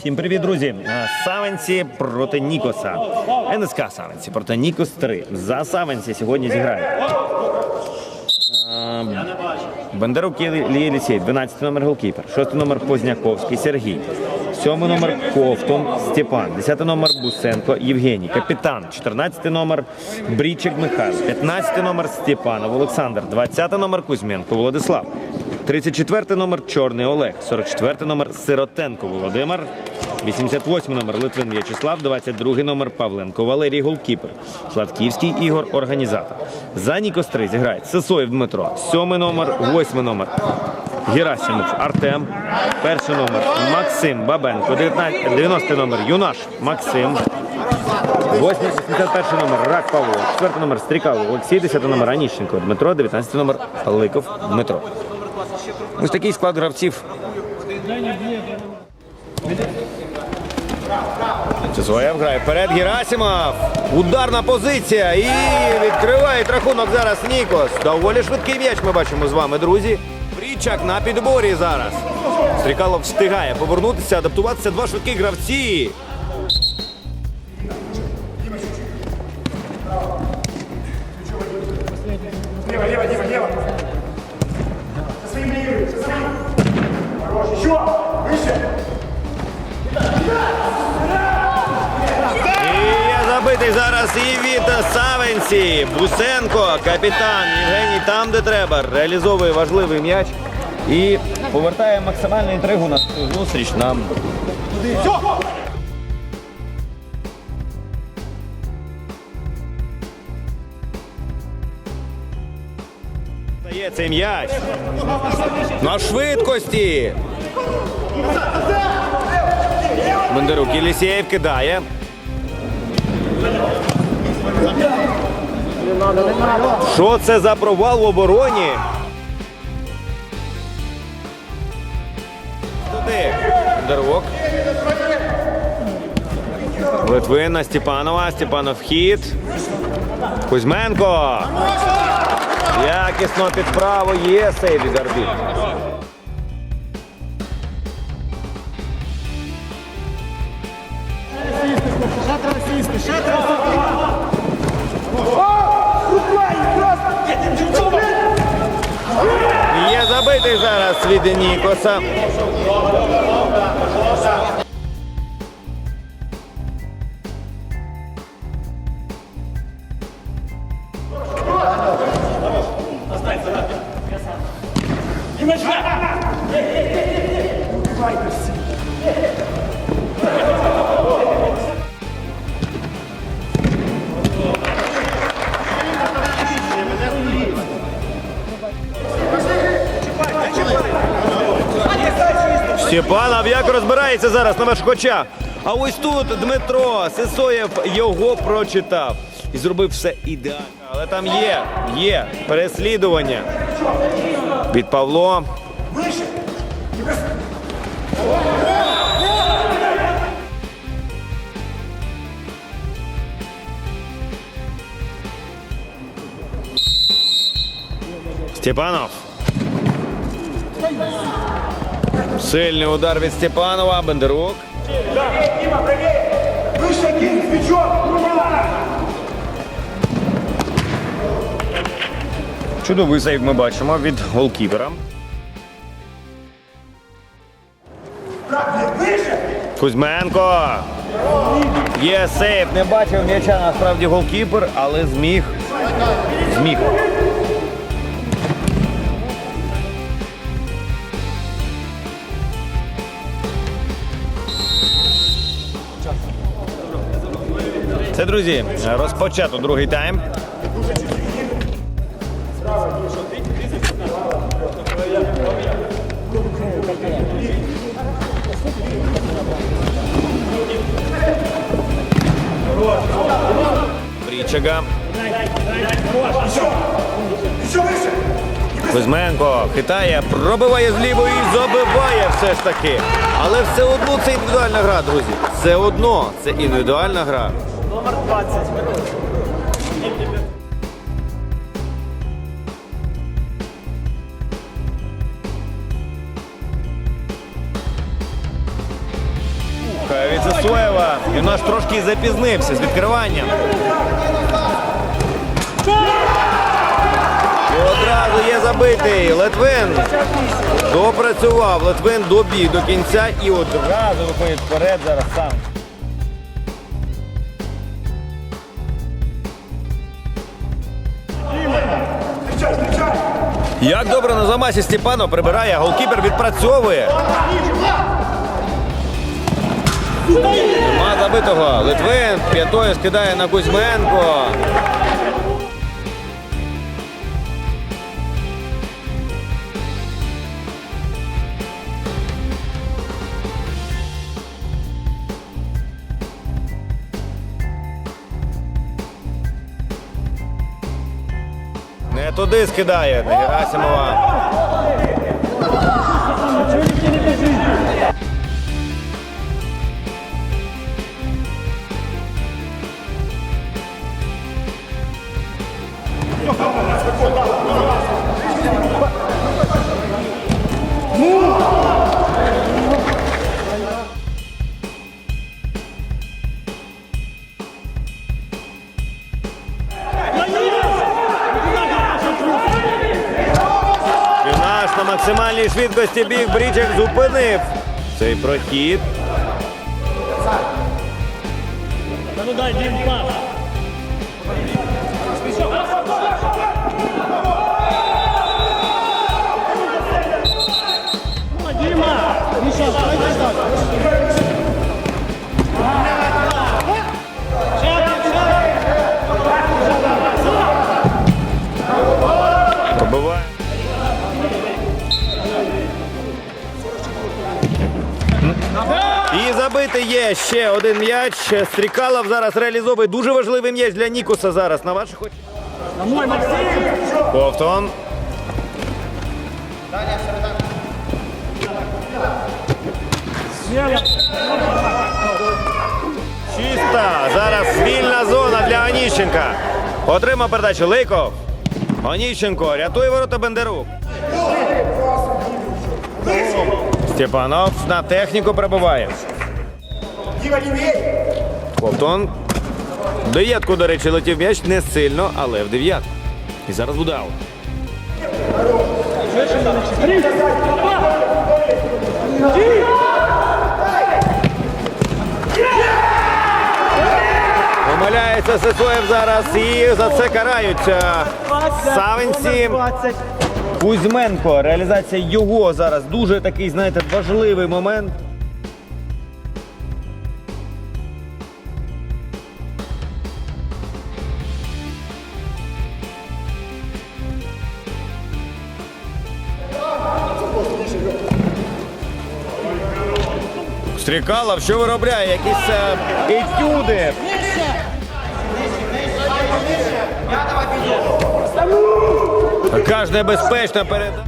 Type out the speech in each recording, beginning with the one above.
Всім привіт, друзі! Е, Савенці проти Нікоса. НСК Савенці проти Нікос 3. За Савенці сьогодні зіграють. Е, Бондарук Лія Лісєй, 12 номер голкіпер, 6 номер Позняковський Сергій, 7 номер Ковтун Степан, 10 номер Бусенко Євгеній, капітан, 14 номер Брічик Михайло, 15 номер Степанов Олександр, 20 номер Кузьменко Владислав, 34 номер Чорний Олег, 44 номер Сиротенко Володимир, 88 номер Литвин В'ячеслав, 22 номер Павленко Валерій Голкіпер, Сладківський Ігор Організатор. За Нікос 3 зіграють Сисоєв Дмитро, 7 номер, 8 номер Герасимов Артем, перший номер Максим Бабенко, 19, 90 номер Юнаш Максим, 81 номер Рак Павло, 4 номер Стрікало Олексій, 10 номер Аніщенко Дмитро, 19 номер Ликов Дмитро. Ось такий склад гравців. Сисоєв грає вперед Герасимов. Ударна позиція. І відкриває рахунок зараз Нікос. Доволі швидкий м'яч ми бачимо з вами, друзі. Прічак на підборі зараз. Стрікалов встигає повернутися, адаптуватися. Два швидкі гравці. Лево, лево, є зараз і від Савенці. Бусенко, капітан Євгеній там, де треба. Реалізовує важливий м'яч і повертає максимальну інтригу на зустріч нам. Дає цей м'яч. На швидкості. Бондарук Єлісєєв кидає. Що це за провал в обороні? Туди. Бондарук. Литвин на Степанова. Степанов хід. Кузьменко. Якісно під право є сейв від арбітра. Є забитий зараз від Нікоса. Степанов як розбирається зараз на вершкочах. А ось тут Дмитро Сисоєв його прочитав і зробив все ідеально. Але там є, є переслідування від Павло. Степанов. Сильний удар від Степанова. Бендерук. Чудовий сейв ми бачимо від голкіпера. Кузьменко. Є сейв. Не бачив м'яча насправді голкіпер, але зміг. Зміг. Це, друзі, розпочато другий тайм. Брічага. Кузьменко хитає, пробиває зліво і забиває все ж таки. Але все одно це індивідуальна гра, друзі. Все одно це індивідуальна гра. Ну аж трошки і запізнився з відкриванням. І одразу є забитий. Литвин допрацював. Литвин добіг до кінця і одразу виходить вперед зараз сам. Як добре на замасі Степано прибирає, голкіпер відпрацьовує. Нема забитого. Литвин п'ятою скидає на Кузьменко. Туди скидає на Герасимова. Юнаш максимальній швидкості біг Бріджек зупинив цей прохід. Ну дай, Дім пас. І забити є ще один м'яч. Стрікалов зараз реалізовує дуже важливий м'яч для Нікуса зараз. На ваших очах. Ковтон. Чиста. Зараз вільна зона для Оніщенка. Отримав передачу Лейков. Оніщенко рятує ворота Бендерук. Степанов на техніку прибуває. Ковтон. Дев'ятку, до речі, летів м'яч не сильно, але в дев'ятку. І зараз буде аут. Помиляється Сисоєв зараз і за це караються. Савинці. Кузьменко. Реалізація його зараз дуже такий, знаєте, важливий момент. Стрікалов, що виробляє? Якісь е, етюди. Кожна безпечна передача.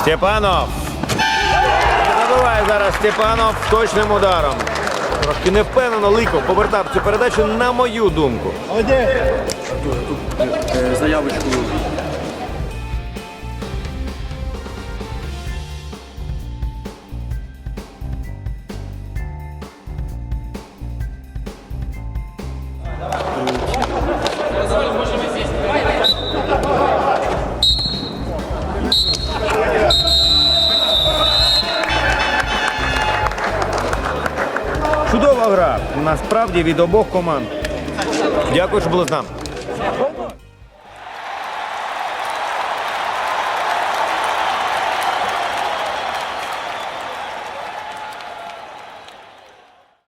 Степанов. Забиває зараз Степанов точним ударом. Трошки невпевнено Ликов повертав цю передачу на мою думку. Заявочку. Чудова гра. Насправді від обох команд. Дякую, що були з нами.